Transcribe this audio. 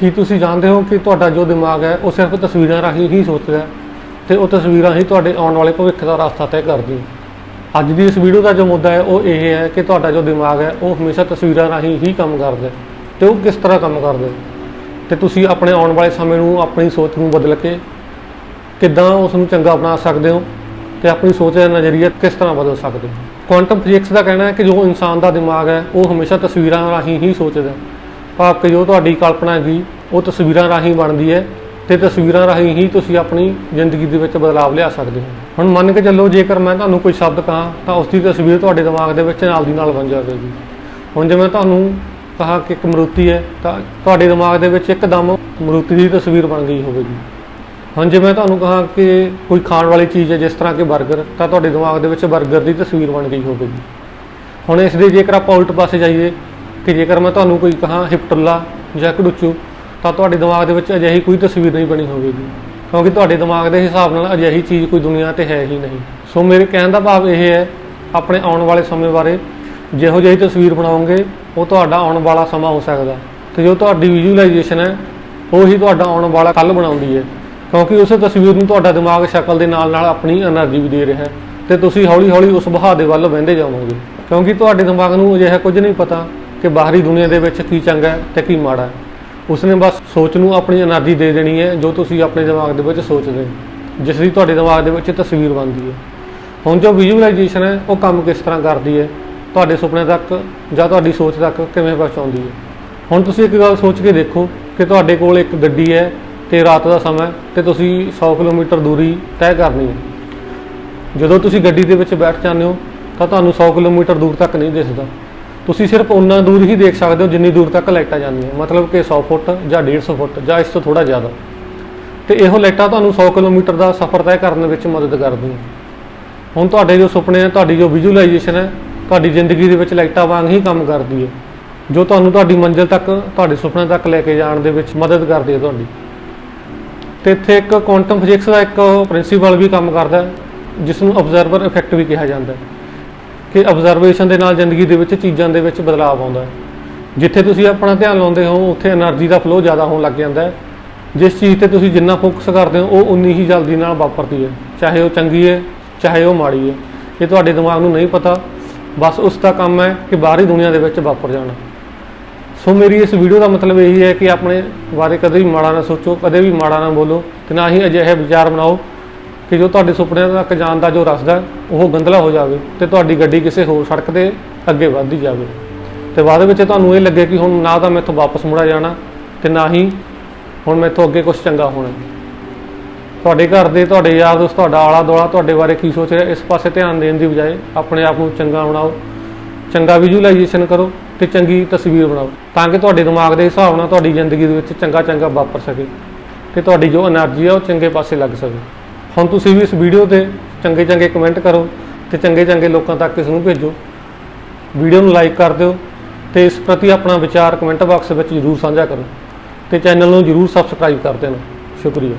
ਕੀ ਤੁਸੀਂ ਜਾਣਦੇ ਹੋ ਕਿ ਤੁਹਾਡਾ ਜੋ ਦਿਮਾਗ ਹੈ, ਉਹ ਸਿਰਫ ਤਸਵੀਰਾਂ ਰਾਹੀਂ ਹੀ ਸੋਚਦਾ ਹੈ ਤੇ ਉਹ ਤਸਵੀਰਾਂ ਹੀ ਤੁਹਾਡੇ ਆਉਣ ਵਾਲੇ ਭਵਿੱਖ ਦਾ ਰਸਤਾ ਤੈਅ ਕਰਦੀ ਅੱਜ ਦੀ ਇਸ ਵੀਡੀਓ ਦਾ ਜੋ ਮੁੱਦਾ ਹੈ, ਉਹ ਇਹ ਹੈ ਕਿ ਤੁਹਾਡਾ ਜੋ ਦਿਮਾਗ ਹੈ, ਉਹ ਹਮੇਸ਼ਾ ਤਸਵੀਰਾਂ ਰਾਹੀਂ ਹੀ ਕੰਮ ਕਰਦਾ ਹੈ ਤੇ ਉਹ ਕਿਸ ਤਰ੍ਹਾਂ ਕੰਮ ਕਰਦਾ ਹੈ। ਤੇ ਤੁਸੀਂ ਆਪਣੇ ਆਉਣ ਵਾਲੇ ਸਮੇਂ ਨੂੰ, ਆਪਣੀ ਸੋਚ ਨੂੰ ਬਦਲ ਕੇ ਕਿੱਦਾਂ ਉਸ ਨੂੰ ਚੰਗਾ ਬਣਾ ਸਕਦੇ ਹੋ ਤੇ ਆਪਣੀ ਸੋਚ ਦਾ ਨਜ਼ਰੀਆ ਕਿਸ ਤਰ੍ਹਾਂ ਬਦਲ ਸਕਦੇ ਹੋ। ਕੁਆਂਟਮ ਫਿਜ਼ਿਕਸ ਦਾ ਕਹਿਣਾ ਹੈ ਕਿ ਜੋ ਇਨਸਾਨ ਦਾ ਦਿਮਾਗ ਹੈ, ਉਹ ਹਮੇਸ਼ਾ ਤਸਵੀਰਾਂ ਰਾਹੀਂ ਹੀ ਸੋਚਦਾ ਹੈ। ਭਾਵ ਕਿ ਜੋ ਤੁਹਾਡੀ ਕਲਪਨਾ ਹੈਗੀ, ਉਹ ਤਸਵੀਰਾਂ ਰਾਹੀਂ ਬਣਦੀ ਹੈ ਤੇ ਤਸਵੀਰਾਂ ਰਾਹੀਂ ਹੀ ਤੁਸੀਂ ਆਪਣੀ ਜ਼ਿੰਦਗੀ ਦੇ ਵਿੱਚ ਬਦਲਾਵ ਲਿਆ ਸਕਦੇ ਹੋ। ਹੁਣ ਮੰਨ ਕੇ ਚੱਲੋ, ਜੇਕਰ ਮੈਂ ਤੁਹਾਨੂੰ ਕੋਈ ਸ਼ਬਦ ਕਹਾਂ, ਤਾਂ ਉਸ ਦੀ ਤਸਵੀਰ ਤੁਹਾਡੇ ਦਿਮਾਗ ਦੇ ਵਿੱਚ ਨਾਲ ਦੀ ਨਾਲ ਬਣ ਜਾਵੇਗੀ। ਹੁਣ ਜੇ ਮੈਂ ਤੁਹਾਨੂੰ ਕਹਾ ਕਿ ਇੱਕ ਮਰੂਤੀ ਹੈ, ਤਾਂ ਤੁਹਾਡੇ ਦਿਮਾਗ ਦੇ ਵਿੱਚ ਇੱਕਦਮ ਮਰੂਤੀ ਦੀ ਤਸਵੀਰ ਬਣ ਗਈ ਹੋਵੇਗੀ। ਹੁਣ ਜੇ ਮੈਂ ਤੁਹਾਨੂੰ ਕਹਾ ਕਿ ਕੋਈ ਖਾਣ ਵਾਲੀ ਚੀਜ਼ ਹੈ, ਜਿਸ ਤਰ੍ਹਾਂ ਕਿ 버ਗਰ ਤਾਂ ਤੁਹਾਡੇ ਦਿਮਾਗ ਦੇ ਵਿੱਚ 버ਗਰ ਦੀ ਤਸਵੀਰ ਬਣ ਗਈ ਹੋਵੇਗੀ। ਹੁਣ ਇਸ ਦੇ ਜੇਕਰ ਆਪਾਂ ਉਲਟ ਪਾਸੇ ਜਾਈਏ ਕਿ ਜੇਕਰ ਮੈਂ ਤੁਹਾਨੂੰ ਕੋਈ ਕਹਾ ਹਿਪਟੁੱਲਾ ਜਾਂ ਕੜੁੱਚੂ, ਤਾਂ ਤੁਹਾਡੇ ਦਿਮਾਗ ਦੇ ਵਿੱਚ ਅਜਿਹੀ ਕੋਈ ਤਸਵੀਰ ਨਹੀਂ ਬਣੀ ਹੋਵੇਗੀ। ਕਿਉਂਕਿ ਤੁਹਾਡੇ ਦਿਮਾਗ ਦੇ ਹਿਸਾਬ ਨਾਲ ਅਜਿਹੀ ਚੀਜ਼ ਕੋਈ ਦੁਨੀਆ ਤੇ ਹੈ ਹੀ ਨਹੀਂ। ਸੋ ਮੇਰੇ ਕਹਿਣ ਦਾ ਭਾਵ ਇਹ ਹੈ, ਆਪਣੇ ਆਉਣ ਵਾਲੇ ਸਮੇਂ ਬਾਰੇ ਜਿਹੋ ਜਿਹੀ ਤਸਵੀਰ ਬਣਾਉਂਗੇ ਉਹ ਤੁਹਾਡਾ ਆਉਣ ਵਾਲਾ ਸਮਾਂ ਹੋ ਸਕਦਾ। ਤੇ ਜੋ ਤੁਹਾਡੀ ਵਿਜ਼ੂਅਲਾਈਜੇਸ਼ਨ ਹੈ, ਉਹ ਹੀ ਤੁਹਾਡਾ ਆਉਣ ਵਾਲਾ ਕੱਲ ਬਣਾਉਂਦੀ ਹੈ। ਕਿਉਂਕਿ ਉਸੇ ਤਸਵੀਰ ਨੂੰ ਤੁਹਾਡਾ ਦਿਮਾਗ ਸ਼ਕਲ ਦੇ ਨਾਲ ਨਾਲ ਆਪਣੀ એનર્ਜੀ ਵੀ ਦੇ ਰਿਹਾ ਹੈ। ਤੇ ਤੁਸੀਂ ਹੌਲੀ-ਹੌਲੀ ਉਸ ਬਹਾਅ ਦੇ ਵੱਲ ਵਹਿੰਦੇ ਜਾਵੋਗੇ। ਕਿਉਂਕਿ ਤੁਹਾਡੇ ਦਿਮਾਗ ਨੂੰ ਅਜਿਹਾ ਕੁਝ ਨਹੀਂ ਪਤਾ ਕਿ ਬਾਹਰੀ ਦੁਨੀਆ ਦੇ ਵਿੱਚ ਕੀ ਚੰਗਾ ਹੈ ਤੇ ਕੀ ਮਾੜਾ ਹੈ। ਉਸਨੇ ਬਸ ਸੋਚ ਨੂੰ ਆਪਣੀ ਆਜ਼ਾਦੀ ਦੇ ਦੇਣੀ ਹੈ, ਜੋ ਤੁਸੀਂ ਆਪਣੇ ਦਿਮਾਗ ਦੇ ਵਿੱਚ ਸੋਚਦੇ ਹੋ। ਜਿਸ ਦੀ ਤੁਹਾਡੇ ਦਿਮਾਗ ਦੇ ਵਿੱਚ ਤਸਵੀਰ ਬਣਦੀ ਹੈ। ਹੁਣ ਜੋ ਵਿਜ਼ੂਅਲਾਈਜੇਸ਼ਨ ਹੈ, ਉਹ ਕੰਮ ਕਿਸ ਤਰ੍ਹਾਂ ਕਰਦੀ ਹੈ? ਤੁਹਾਡੇ ਸੁਪਨੇ ਤੱਕ ਜਾਂ ਤੁਹਾਡੀ ਸੋਚ ਤੱਕ ਕਿਵੇਂ ਪਹੁੰਚਾਉਂਦੀ ਹੈ? ਹੁਣ ਤੁਸੀਂ ਇੱਕ ਗੱਲ ਸੋਚ ਕੇ ਦੇਖੋ ਕਿ ਤੁਹਾਡੇ ਕੋਲ ਇੱਕ ਗੱਡੀ ਹੈ ਤੇ ਰਾਤ ਦਾ ਸਮਾਂ ਤੇ ਤੁਸੀਂ 100 ਕਿਲੋਮੀਟਰ ਦੂਰੀ ਤੈਅ ਕਰਨੀ ਹੈ। ਜਦੋਂ ਤੁਸੀਂ ਗੱਡੀ ਦੇ ਵਿੱਚ ਬੈਠ ਜਾਂਦੇ ਹੋ, ਤਾਂ ਤੁਹਾਨੂੰ 100 ਕਿਲੋਮੀਟਰ ਦੂਰ ਤੱਕ ਨਹੀਂ ਦਿਸਦਾ। ਤੁਸੀਂ ਸਿਰਫ ਉਨਾ ਦੂਰ ਹੀ ਦੇਖ ਸਕਦੇ ਹੋ ਜਿੰਨੀ ਦੂਰ ਤੱਕ ਲਾਈਟਾਂ ਜਾਂਦੀਆਂ। ਮਤਲਬ ਕਿ 100 ਫੁੱਟ ਜਾਂ 150 ਫੁੱਟ ਜਾਂ ਇਸ ਤੋਂ ਥੋੜਾ ਜ਼ਿਆਦਾ। ਤੇ ਇਹੋ ਲਾਈਟਾਂ ਤੁਹਾਨੂੰ 100 ਕਿਲੋਮੀਟਰ ਦਾ ਸਫ਼ਰ ਤੈਅ ਕਰਨ ਵਿੱਚ ਮਦਦ ਕਰਦੀਆਂ। ਹੁਣ ਤੁਹਾਡੇ ਜੋ ਸੁਪਨੇ ਆ, ਤੁਹਾਡੀ ਜੋ ਵਿਜ਼ੂਅਲਾਈਜੇਸ਼ਨ ਹੈ, ਤੁਹਾਡੀ ਜ਼ਿੰਦਗੀ ਦੇ ਵਿੱਚ ਲਾਈਟਾਂ ਵਾਂਗ ਹੀ ਕੰਮ ਕਰਦੀ ਹੈ। ਜੋ ਤੁਹਾਨੂੰ ਤੁਹਾਡੀ ਮੰਜ਼ਿਲ ਤੱਕ, ਤੁਹਾਡੇ ਸੁਪਨੇ ਤੱਕ ਲੈ ਕੇ ਜਾਣ ਦੇ ਵਿੱਚ ਮਦਦ ਕਰਦੀ ਹੈ ਤੁਹਾਡੀ। ਤੇ ਇੱਥੇ ਇੱਕ ਕੁਆਂਟਮ ਫਿਜ਼ਿਕਸ ਦਾ ਇੱਕ ਪ੍ਰਿੰਸੀਪਲ ਵੀ ਕੰਮ ਕਰਦਾ ਜਿਸ ਨੂੰ ਆਬਜ਼ਰਵਰ ਇਫੈਕਟ ਵੀ ਕਿਹਾ ਜਾਂਦਾ ਹੈ। ਕਿ ਆਬਜ਼ਰਵੇਸ਼ਨ ਦੇ ਨਾਲ ਜ਼ਿੰਦਗੀ ਦੇ ਵਿੱਚ ਚੀਜ਼ਾਂ ਦੇ ਵਿੱਚ ਬਦਲਾਅ ਆਉਂਦਾ ਹੈ। ਜਿੱਥੇ ਤੁਸੀਂ ਆਪਣਾ ਧਿਆਨ ਲਾਉਂਦੇ ਹੋ, ਉੱਥੇ એનર્ਜੀ ਦਾ ਫਲੋ ਜ਼ਿਆਦਾ ਹੋਣ ਲੱਗ ਜਾਂਦਾ ਹੈ। ਜਿਸ ਚੀਜ਼ ਤੇ ਤੁਸੀਂ ਜਿੰਨਾ ਫੋਕਸ ਕਰਦੇ ਹੋ, ਉਹ ਉਨੀ ਹੀ ਜਲਦੀ ਨਾਲ ਵਾਪਰਦੀ ਹੈ। ਚਾਹੇ ਉਹ ਚੰਗੀ ਹੈ, ਚਾਹੇ ਉਹ ਮਾੜੀ ਹੈ। ਇਹ ਤੁਹਾਡੇ ਦਿਮਾਗ ਨੂੰ ਨਹੀਂ ਪਤਾ। ਬਸ ਉਸ ਦਾ ਕੰਮ ਹੈ ਕਿ ਬਾਹਰੀ ਦੁਨੀਆ ਦੇ ਵਿੱਚ ਵਾਪਰ ਜਾਣਾ। ਸੋ ਮੇਰੀ ਇਸ ਵੀਡੀਓ ਦਾ ਮਤਲਬ ਇਹੀ ਹੈ ਕਿ ਆਪਣੇ ਬਾਰੇ ਕਦੇ ਵੀ ਮਾੜਾ ਨਾ ਸੋਚੋ, ਕਦੇ ਵੀ ਮਾੜਾ ਨਾ ਬੋਲੋ ਤੇ ਨਾ ਹੀ ਅਜਿਹੇ ਵਿਚਾਰ ਬਣਾਓ ਕਿ ਜੋ ਤੁਹਾਡੇ ਸੁਪਨਿਆਂ ਤੱਕ ਜਾਣ ਦਾ ਜੋ ਰਸਦਾ ਉਹ ਗੰਦਲਾ ਹੋ ਜਾਵੇ ਤੇ ਤੁਹਾਡੀ ਗੱਡੀ ਕਿਸੇ ਹੋਰ ਸੜਕ ਤੇ ਅੱਗੇ ਵੱਧਦੀ ਜਾਵੇ। ਤੇ ਬਾਅਦ ਵਿੱਚ ਤੁਹਾਨੂੰ ਇਹ ਲੱਗੇ ਕਿ ਹੁਣ ਨਾ ਤਾਂ ਮੈਂ ਇੱਥੋਂ ਵਾਪਸ ਮੁੜਾ ਜਾਣਾ ਤੇ ਨਾ ਹੀ ਹੁਣ ਮੈਂ ਇੱਥੋਂ ਅੱਗੇ ਕੁਝ ਚੰਗਾ ਹੋਣਾ। ਤੁਹਾਡੇ ਘਰ ਦੇ, ਤੁਹਾਡੇ ਯਾਰ ਦੋਸਤ, ਤੁਹਾਡਾ ਆਲਾ ਦੁਆਲਾ ਤੁਹਾਡੇ ਬਾਰੇ ਕੀ ਸੋਚ ਰਿਹਾ, ਇਸ ਪਾਸੇ ਧਿਆਨ ਦੇਣ ਦੀ ਬਜਾਏ ਆਪਣੇ ਆਪ ਨੂੰ ਚੰਗਾ ਬਣਾਓ। ਚੰਗਾ ਵਿਜ਼ੂਅਲਾਈਜੇਸ਼ਨ ਕਰੋ ਤੇ ਚੰਗੀ ਤਸਵੀਰ ਬਣਾਓ ਤਾਂ ਕਿ ਤੁਹਾਡੇ ਦਿਮਾਗ ਦੇ ਹਿਸਾਬ ਨਾਲ ਤੁਹਾਡੀ ਜ਼ਿੰਦਗੀ ਦੇ ਵਿੱਚ ਚੰਗਾ ਚੰਗਾ ਵਾਪਰ ਸਕੇ ਤੇ ਤੁਹਾਡੀ ਜੋ એનર્ਜੀ ਆ ਉਹ ਚੰਗੇ ਪਾਸੇ ਲੱਗ ਸਕੇ। ਹੁਣ ਤੁਸੀਂ ਵੀ ਇਸ ਵੀਡੀਓ ਤੇ ਚੰਗੇ ਚੰਗੇ ਕਮੈਂਟ ਕਰੋ ਤੇ ਚੰਗੇ ਚੰਗੇ ਲੋਕਾਂ ਤੱਕ ਇਸ ਨੂੰ ਭੇਜੋ। ਵੀਡੀਓ ਨੂੰ ਲਾਈਕ ਕਰ ਦਿਓ ਤੇ ਇਸ ਪ੍ਰਤੀ ਆਪਣਾ ਵਿਚਾਰ ਕਮੈਂਟ ਬਾਕਸ ਵਿੱਚ ਜ਼ਰੂਰ ਸਾਂਝਾ ਕਰੋ ਤੇ ਚੈਨਲ ਨੂੰ ਜ਼ਰੂਰ ਸਬਸਕ੍ਰਾਈਬ ਕਰ ਦੇਣਾ। ਸ਼ੁਕਰੀਆ।